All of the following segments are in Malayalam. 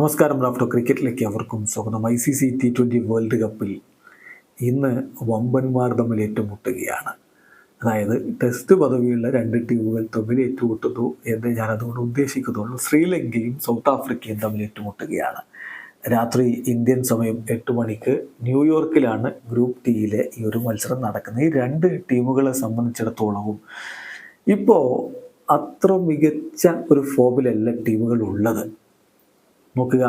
നമസ്കാരം റാഫ്റ്റോ ക്രിക്കറ്റിലേക്ക് അവർക്കും സ്വാഗതം. I C C T twenty world കപ്പിൽ ഇന്ന് വമ്പന്മാർ തമ്മിൽ ഏറ്റുമുട്ടുകയാണ്. അതായത് ടെസ്റ്റ് പദവിയുള്ള രണ്ട് ടീമുകൾ തമ്മിൽ ഏറ്റുമുട്ടുന്നു എന്ന് ഞാൻ അതുകൊണ്ട് ഉദ്ദേശിക്കുന്നുള്ളൂ. ശ്രീലങ്കയും സൗത്ത് ആഫ്രിക്കയും തമ്മിൽ ഏറ്റുമുട്ടുകയാണ്. രാത്രി ഇന്ത്യൻ സമയം എട്ട് മണിക്ക് ന്യൂയോർക്കിലാണ് ഗ്രൂപ്പ് ടിയിലെ ഈ ഒരു മത്സരം നടക്കുന്നത്. ഈ രണ്ട് ടീമുകളെ സംബന്ധിച്ചിടത്തോളവും ഇപ്പോൾ അത്ര മികച്ച ഒരു ഫോമിലല്ല ടീമുകൾ ഉള്ളത്. നോക്കുക.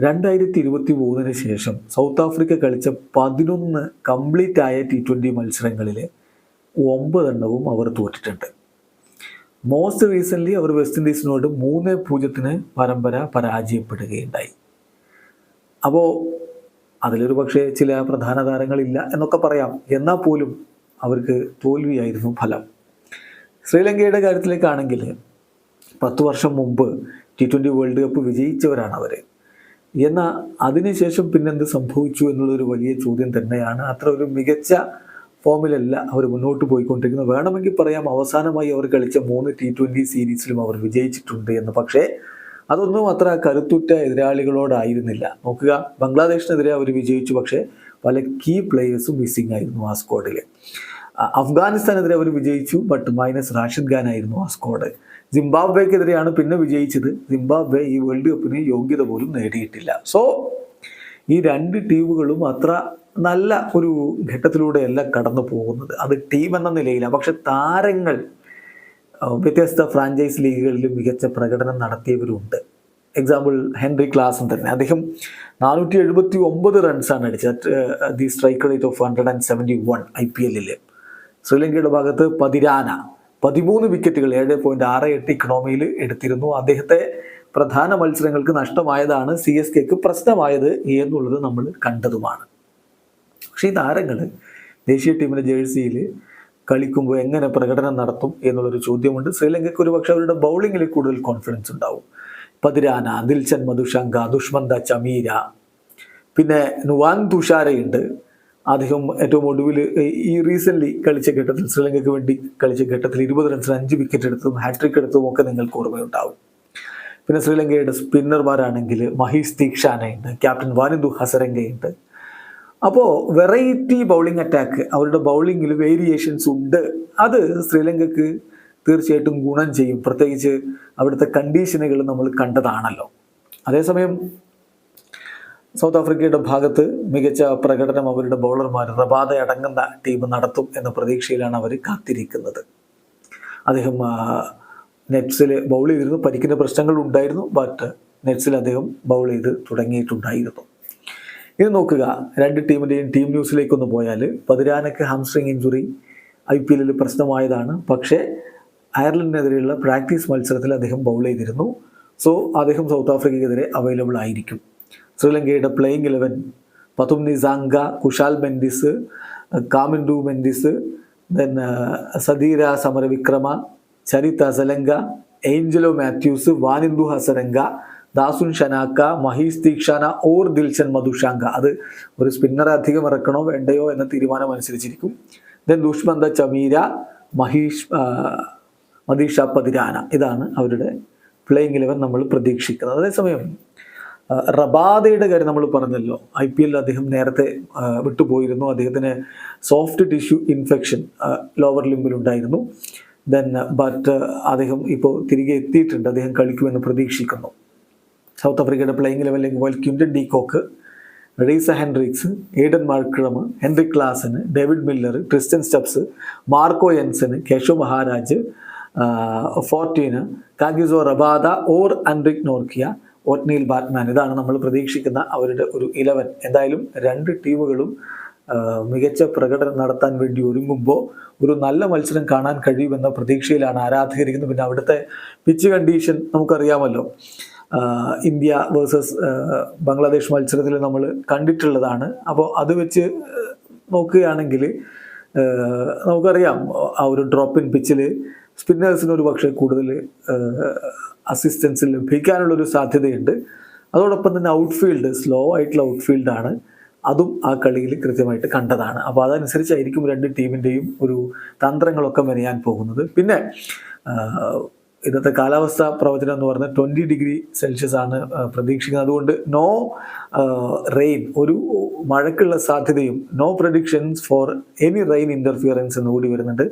രണ്ടായിരത്തി ഇരുപത്തി മൂന്നിന് ശേഷം സൗത്ത് ആഫ്രിക്ക കളിച്ച പതിനൊന്ന് കംപ്ലീറ്റ് ആയ ടി ട്വന്റി മത്സരങ്ങളിൽ ഒമ്പതെണ്ണവും അവർ തോറ്റിട്ടുണ്ട്. മോസ്റ്റ് റീസെന്റ്ലി അവർ വെസ്റ്റ് ഇൻഡീസിനോട് മൂന്ന് പൂജ്യത്തിന് പരമ്പര പരാജയപ്പെടുകയുണ്ടായി. അപ്പോൾ അതിലൊരു പക്ഷേ ചില പ്രധാന താരങ്ങളില്ല എന്നൊക്കെ പറയാം. എന്നാൽ പോലും അവർക്ക് തോൽവിയായിരുന്നു ഫലം. ശ്രീലങ്കയുടെ കാര്യത്തിലേക്കാണെങ്കിൽ പത്ത് വർഷം മുമ്പ് ടി ട്വന്റി വേൾഡ് കപ്പ് വിജയിച്ചവരാണ് അവർ എന്നാൽ അതിനുശേഷം പിന്നെ എന്ത് സംഭവിച്ചു എന്നുള്ളൊരു വലിയ ചോദ്യം തന്നെയാണ്. അത്ര ഒരു മികച്ച ഫോമിലല്ല അവർ മുന്നോട്ട് പോയിക്കൊണ്ടിരിക്കുന്നത്. വേണമെങ്കിൽ പറയാം അവസാനമായി അവർ കളിച്ച മൂന്ന് ടി ട്വന്റി സീരീസിലും അവർ വിജയിച്ചിട്ടുണ്ട് എന്ന്. പക്ഷേ അതൊന്നും അത്ര കരുത്തുറ്റ എതിരാളികളോടായിരുന്നില്ല. നോക്കുക ബംഗ്ലാദേശിനെതിരെ അവർ വിജയിച്ചു. പക്ഷേ പല കീ പ്ലേയേഴ്സും മിസ്സിംഗ് ആയിരുന്നു ആ സ്ക്വാഡിൽ അഫ്ഗാനിസ്ഥാനെതിരെ അവർ വിജയിച്ചു ബട്ട് മൈനസ് റാഷിദ് ഖാൻ ആയിരുന്നു ആ സ്ക്വാഡ് ജിംബാബ്വേക്കെതിരെയാണ് പിന്നെ വിജയിച്ചത്. ജിംബാബ്വെ ഈ വേൾഡ് കപ്പിന് യോഗ്യത പോലും നേടിയിട്ടില്ല. സോ ഈ രണ്ട് ടീമുകളും അത്ര നല്ല ഒരു ഘട്ടത്തിലൂടെയല്ല കടന്നു പോകുന്നത്. അത് ടീം എന്ന നിലയിലാണ് പക്ഷെ താരങ്ങൾ വ്യത്യസ്ത ഫ്രാഞ്ചൈസ് ലീഗുകളിലും മികച്ച പ്രകടനം നടത്തിയവരുണ്ട്. എക്സാമ്പിൾ ഹെൻറി ക്ലാസൻ തന്നെ. അദ്ദേഹം നാനൂറ്റി എഴുപത്തി ഒമ്പത് റൺസാണ് അടിച്ചത്. The strike rate of hundred and seventy one I P എല്ലിൽ ശ്രീലങ്കയുടെ ഭാഗത്ത് പതിരാന പതിമൂന്ന് വിക്കറ്റുകൾ ഏഴ് പോയിന്റ് ആറ് എട്ട് ഇക്കണോമിയിൽ എടുത്തിരുന്നു. അദ്ദേഹത്തെ പ്രധാന മത്സരങ്ങൾക്ക് നഷ്ടമായതാണ് സി എസ് കെക്ക് പ്രശ്നമായത് എന്നുള്ളത് നമ്മൾ കണ്ടതുമാണ്. പക്ഷേ ഈ താരങ്ങൾ ദേശീയ ടീമിന്റെ ജേഴ്സിയിൽ കളിക്കുമ്പോൾ എങ്ങനെ പ്രകടനം നടത്തും എന്നുള്ളൊരു ചോദ്യമുണ്ട്. ശ്രീലങ്കയ്ക്ക് ഒരു പക്ഷേ അവരുടെ ബൗളിങ്ങിൽ കൂടുതൽ കോൺഫിഡൻസ് ഉണ്ടാവും. പതിരാന ദിൽചൻ മധുശങ്ക ദുഷ്മന്ത ചമീര പിന്നെ നുവാൻ തുഷാരയുണ്ട്. അദ്ദേഹം ഏറ്റവും ഒടുവിൽ ഈ റീസെന്റ്ലി കളിച്ച ഘട്ടത്തിൽ ശ്രീലങ്കയ്ക്ക് വേണ്ടി കളിച്ച ഘട്ടത്തിൽ ഇരുപത് റൺസിന് അഞ്ച് വിക്കറ്റ് എടുത്തതും ഹാട്രിക് എടുത്തതും ഒക്കെ നിങ്ങൾക്ക് ഓർമ്മയുണ്ടാവും. പിന്നെ ശ്രീലങ്കയുടെ സ്പിന്നർമാരാണെങ്കിൽ മഹീഷ് ദീക്ഷാനയുണ്ട് ക്യാപ്റ്റൻ വാനിന്ദു ഹസരംഗയുണ്ട്. അപ്പോൾ വെറൈറ്റി ബൗളിംഗ് അറ്റാക്ക് അവരുടെ ബൗളിങ്ങിൽ വേരിയേഷൻസ് ഉണ്ട്. അത് ശ്രീലങ്കക്ക് തീർച്ചയായിട്ടും ഗുണം ചെയ്യും. പ്രത്യേകിച്ച് അവിടുത്തെ കണ്ടീഷനുകൾ നമ്മൾ കണ്ടതാണല്ലോ. അതേസമയം സൗത്ത് ആഫ്രിക്കയുടെ ഭാഗത്ത് മികച്ച പ്രകടനം അവരുടെ ബൗളർമാർ റബാദ അടങ്ങുന്ന ടീം നടത്തും എന്ന പ്രതീക്ഷയിലാണ് അവർ കാത്തിരിക്കുന്നത്. അദ്ദേഹം നെറ്റ്സിൽ ബൗൾ ചെയ്തിരുന്നു. പരിക്കിന്റെ പ്രശ്നങ്ങൾ ഉണ്ടായിരുന്നു ബട്ട് നെറ്റ്സിൽ അദ്ദേഹം ബൗൾ ചെയ്ത് തുടങ്ങിയിട്ടുണ്ടായിരുന്നു. ഇത് നോക്കുക രണ്ട് ടീമിന്റെയും ടീം ന്യൂസിലേക്കൊന്ന് പോയാൽ പതിരാനക്ക് ഹാംസ്ട്രിങ് ഇഞ്ചുറി ഐ പി എല്ലിൽ പ്രശ്നമായതാണ്. പക്ഷേ അയർലൻഡിനെതിരെയുള്ള പ്രാക്ടീസ് മത്സരത്തിൽ അദ്ദേഹം ബൗൾ ചെയ്തിരുന്നു. സോ അദ്ദേഹം സൗത്ത് ആഫ്രിക്കയ്ക്കെതിരെ അവൈലബിൾ ആയിരിക്കും. ശ്രീലങ്കയുടെ playing eleven Pathum Nissanka Kusal Mendis Kamindu Mendis then Sadeera Samarawickrama Charith Asalanka Angelo Mathews Wanindu Hasaranga Dasun Shanaka Maheesh Theekshana or Dilshan Madushanka അത് ഒരു സ്പിന്നർ അധികം ഇറക്കണോ വേണ്ടയോ എന്ന തീരുമാനം അനുസരിച്ചിരിക്കും. ദെൻ ദുഷ്മന്ത ചമീര മഹീഷ് മദീഷ പതിരാന ഇതാണ് അവരുടെ പ്ലേയിങ് ഇലവൻ നമ്മൾ പ്രതീക്ഷിക്കുന്നത്. അതേസമയം റബാദയുടെ കാര്യം നമ്മൾ പറഞ്ഞല്ലോ. ഐ പി എല്ലിൽ അദ്ദേഹം നേരത്തെ വിട്ടുപോയിരുന്നു. അദ്ദേഹത്തിന് സോഫ്റ്റ് ടിഷ്യൂ ഇൻഫെക്ഷൻ ലോവർ ലിംബിലുണ്ടായിരുന്നു ദെൻ ബട്ട് അദ്ദേഹം ഇപ്പോൾ തിരികെ എത്തിയിട്ടുണ്ട്. അദ്ദേഹം കളിക്കുമെന്ന് പ്രതീക്ഷിക്കുന്നു. സൗത്ത് ആഫ്രിക്കയുടെ പ്ലേയിങ് ലെവലിലേക്ക് പോയാൽ Quinton de Kock Reeza Hendricks Aiden Markram Heinrich Klaasen David Miller Tristan Stubbs Marco Jansen Keshav Maharaj Fortuin Kagiso Rabada or Anrich Nortje Ottneil Baartman ഇതാണ് നമ്മൾ പ്രതീക്ഷിക്കുന്ന അവരുടെ ഒരു ഇലവൻ എന്തായാലും രണ്ട് ടീമുകളും മികച്ച പ്രകടനം നടത്താൻ വേണ്ടി ഒരുങ്ങുമ്പോൾ ഒരു നല്ല മത്സരം കാണാൻ കഴിയുമെന്ന പ്രതീക്ഷയിലാണ് ആരാധകരിക്കുന്നത്. പിന്നെ അവിടുത്തെ പിച്ച് കണ്ടീഷൻ നമുക്കറിയാമല്ലോ. ഇന്ത്യ വേഴ്സസ് ബംഗ്ലാദേശ് മത്സരത്തിൽ നമ്മൾ കണ്ടിട്ടുള്ളതാണ്. അപ്പോൾ അത് വെച്ച് നോക്കുകയാണെങ്കിൽ നമുക്കറിയാം ആ ഒരു ഡ്രോപ്പ് ഇൻ പിച്ചിൽ സ്പിന്നേഴ്സിന് ഒരു പക്ഷേ കൂടുതൽ അസിസ്റ്റൻസ് ലഭിക്കാനുള്ളൊരു സാധ്യതയുണ്ട്. അതോടൊപ്പം തന്നെ ഔട്ട്ഫീൽഡ് സ്ലോ ആയിട്ടുള്ള ഔട്ട്ഫീൽഡാണ് അതും ആ കളിയിൽ കൃത്യമായിട്ട് കണ്ടതാണ്. അപ്പോൾ അതനുസരിച്ചായിരിക്കും രണ്ട് ടീമിന്റെയും ഒരു തന്ത്രങ്ങളൊക്കെ മെനയാൻ പോകുന്നത്. പിന്നെ ഇന്നത്തെ കാലാവസ്ഥ പ്രവചനം എന്ന് പറഞ്ഞാൽ ട്വന്റി ഡിഗ്രി സെൽഷ്യസ് ആണ് പ്രതീക്ഷിക്കുന്നത്. അതുകൊണ്ട് നോ റെയിൻ ഒരു മഴയ്ക്കുള്ള സാധ്യതയും no predictions for any rain interference എന്ന് കൂടി വരുന്നുണ്ട്.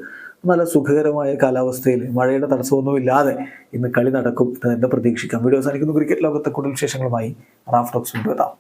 നല്ല സുഖകരമായ കാലാവസ്ഥയിൽ മഴയുടെ തടസ്സമൊന്നുമില്ലാതെ ഇന്ന് കളി നടക്കും എന്ന് പ്രതീക്ഷിക്കാം. വീഡിയോ സാധിക്കുന്നു ക്രിക്കറ്റ് ലോകത്തെ കൂടുതൽ വിശേഷങ്ങളുമായി റാഫ് ടോക്സ് കൊണ്ടുവരാം